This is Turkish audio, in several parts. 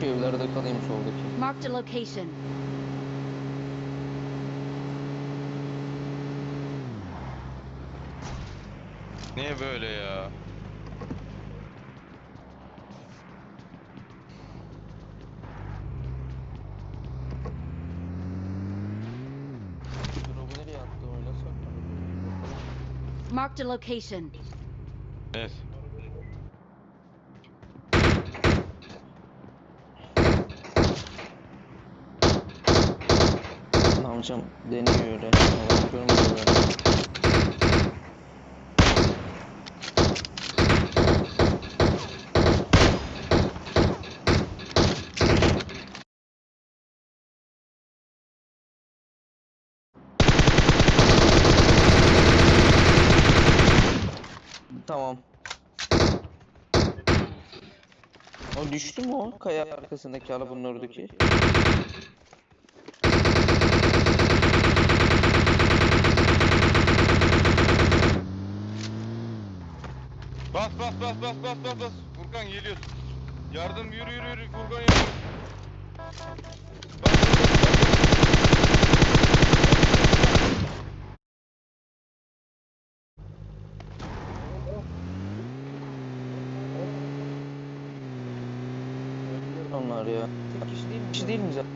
Şu evlerde kalayım soldaki. Marked a location. Niye böyle ya? Marked a location. Evet. Yapacağım? Deniyor öyle. Tamam. O düştü mü o? Kaya arkasındaki arabanın oradaki. Bas bas bas bas bas bas. Furkan geliyorsun. Yardım yürü yürü yürü Furkan yürü. Bas, bas, bas. Onlar ya. Tek kişi değil mi? Kişi değil mi zaten?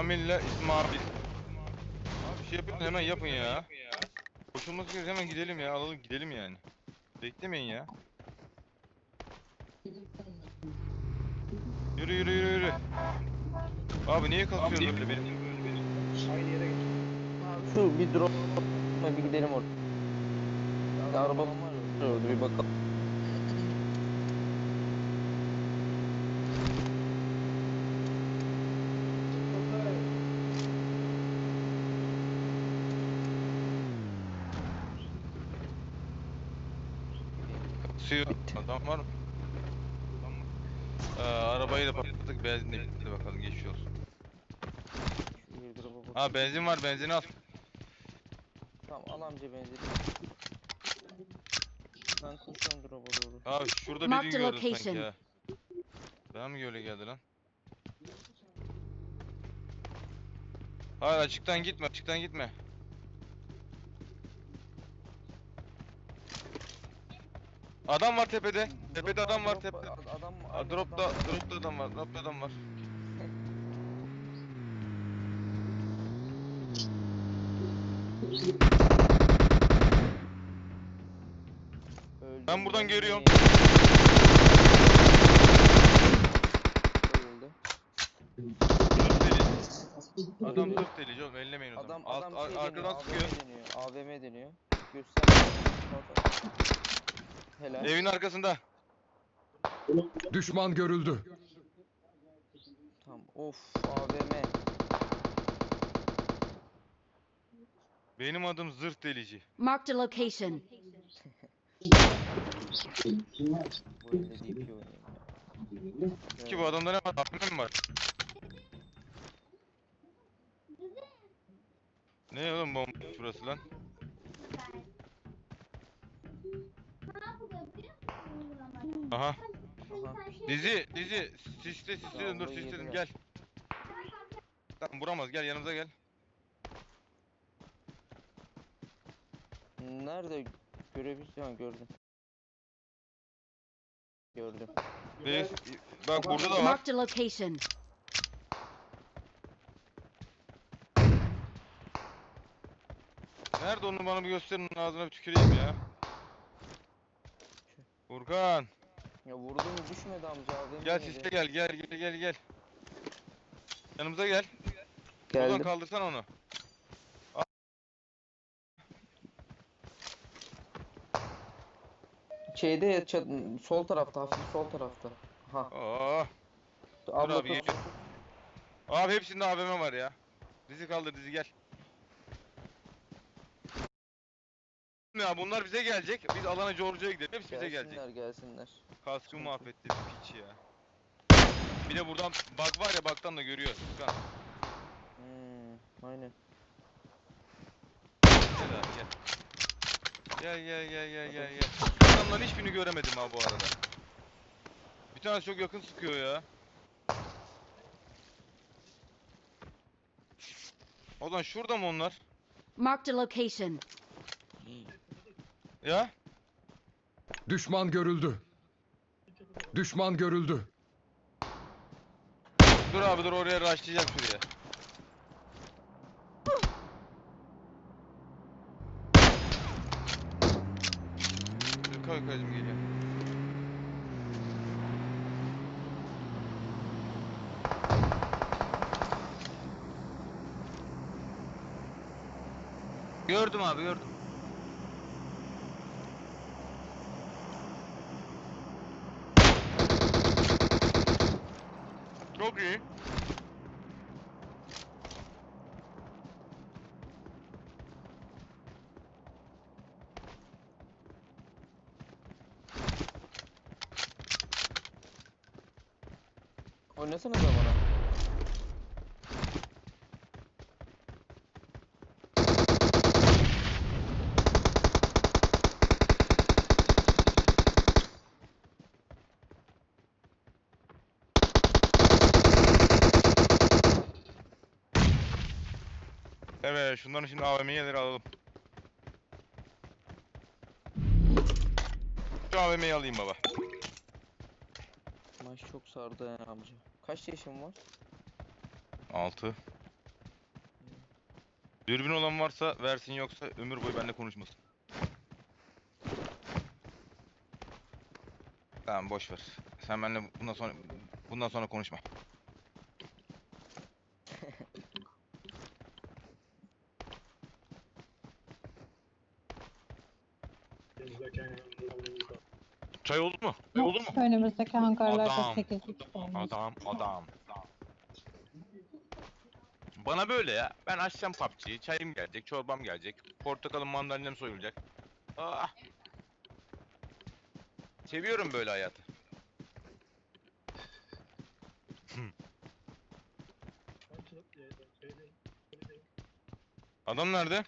İslamil'le İsmail. Abi bir şey yapın hemen yapın ya. Koşulması gerekiyor hemen gidelim ya alalım gidelim yani. Beklemeyin ya. Yürü yürü yürü yürü. Abi niye kalkıyorsun böyle benim? Şu bir drop bir gidelim oraya. Ya, araba var bir bakalım. Suyu adam var mı? Adam var. Ee, arabayı da patlattık benzin de bitti bakalım geçmiş olsun. Ha benzin var benzin al. Tamam al amca benzeri. Ben koşuyorum drop'a doğru. Abi şurada Marked birini a gördüm sanki location. ya. Bana mı öyle geldi lan? Hayır açıktan gitme açıktan gitme. Adam var tepede. Tepede adam var tepede. ad- Adam Aa, dropta dropta adam var. Dropta adam var. Öldü, Ben buradan görüyorum. Öldü. Zırt deli. Adam zırt delici oğlum ellemeyin o Adam zaman. Alt, adam ar- şey arkadan deniyor, sıkıyor. AVM deniyor. AVM deniyor. Göster. Helal. Evin arkasında. Düşman görüldü. Tamam. Of AVM. Benim adım zırt delici. Marked a location. Bu elde DP oynayayım ya. Ki bu adamda ne var? AVM mi var? Ne oğlum bomba burası lan? Aha. Dizi, dizi. Sisle, sisledim dur yediler. gel. Tamam vuramaz gel yanımıza gel. Nerede görebilirsin? Ha gördüm. Gördüm. Reis, bak burada da var. Marked a location. Nerede onu bana bir gösterin ağzına bir tüküreyim ya. Furkan. Ya vurdum düşmedi amca. Gel sisle gel gel gel gel gel. Yanımıza gel. Geldim. kaldırsan onu. Şeyde ya, çat- sol tarafta hafif sol tarafta. Ha. Oo. Abla abi, tut, iyi. tut. Abi hepsinde AVM var ya. Dizi kaldır dizi gel. Ya bunlar bize gelecek. Biz alana George'ya gidelim. Hepsi bize gelecek. Gelsinler gelsinler. Kaskı mahvetti piç ya. Bir de buradan bug var ya bug'tan da görüyor. Furkan. Hmm, aynen. Helal. Gel gel gel gel gel gel. Adamların hiçbirini göremedim ha bu arada. Bir tanesi çok yakın sıkıyor ya. Odan şurada mı onlar? Marked a location. Ya? Düşman görüldü. Düşman görüldü. Dur abi dur oraya rushlayacak şuraya. Dur, Koy koydum geliyor. Gördüm abi gördüm. Çok iyi. Oynasana da bana. Evet, şunların şimdi AVM'yi alalım. Şu AVM'yi alayım baba. Maç çok sardı ya amca. Kaç yaşın var? 6. Dürbün olan varsa versin yoksa ömür boyu benimle konuşmasın. Tamam boş ver. Sen benimle bundan sonra bundan sonra konuşma. Çay oldu mu? Çay oldu mu? Önümüzdeki hangarlarda Adam. 8 kişi olmuş. Adam, adam. Bana böyle ya. Ben açacağım PUBG'yi. Çayım gelecek, çorbam gelecek. Portakalım, mandalinim soyulacak. Ah. Seviyorum böyle hayatı. Adam nerede?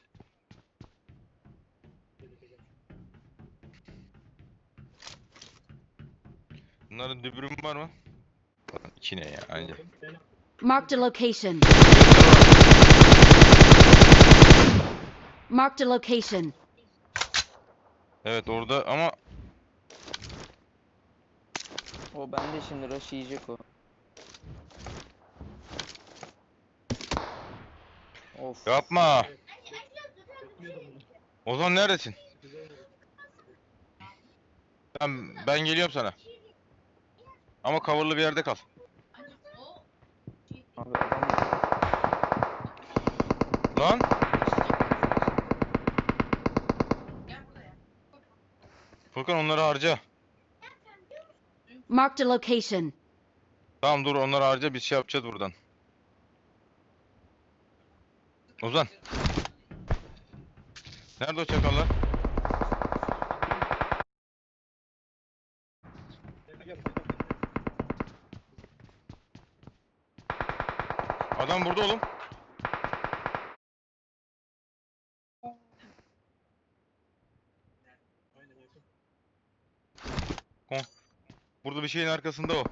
Bunların dübürüm var mı? İçine ya anca. Marked a location. Marked a location. Evet orada ama O bende şimdi rush yiyecek o. Of. yapma. Ozan neredesin? Ben, ben geliyorum sana. Ama coverlı bir yerde kal. Abi adam Lan. Furkan onları harca. Marked a location. Tamam dur onları harca biz şey yapacağız buradan. Ozan. Nerede o çakallar? Adam burada oğlum. Burada bir şeyin arkasında o.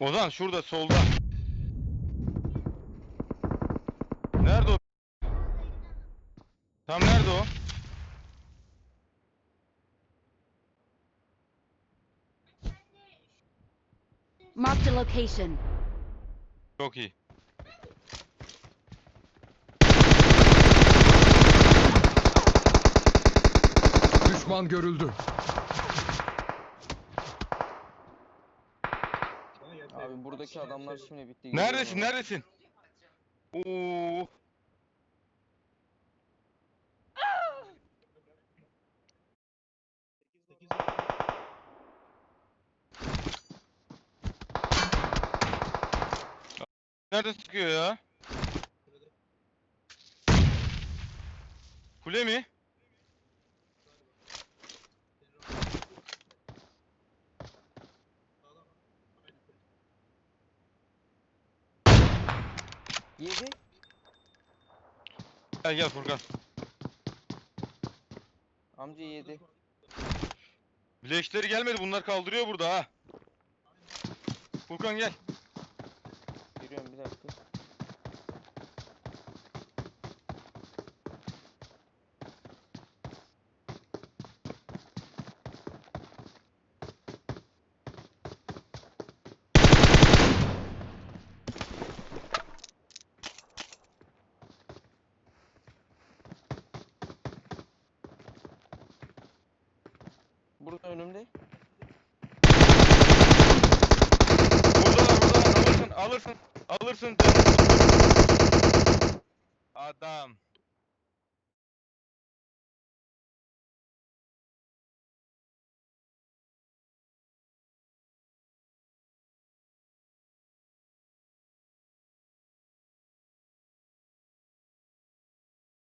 Ozan şurada solda. Nerede o? Tam nerede o? Marked a location. Çok iyi. Düşman görüldü. Buradaki adamlar şimdi bitti. Neredesin? Neredesin? Oo. Nerede sıkıyor ya? Kule mi? Yedi. Gel gel Furkan. Amca yedi. Bileşleri gelmedi bunlar kaldırıyor burada ha. Furkan gel. Alırsın alırsın. Adam.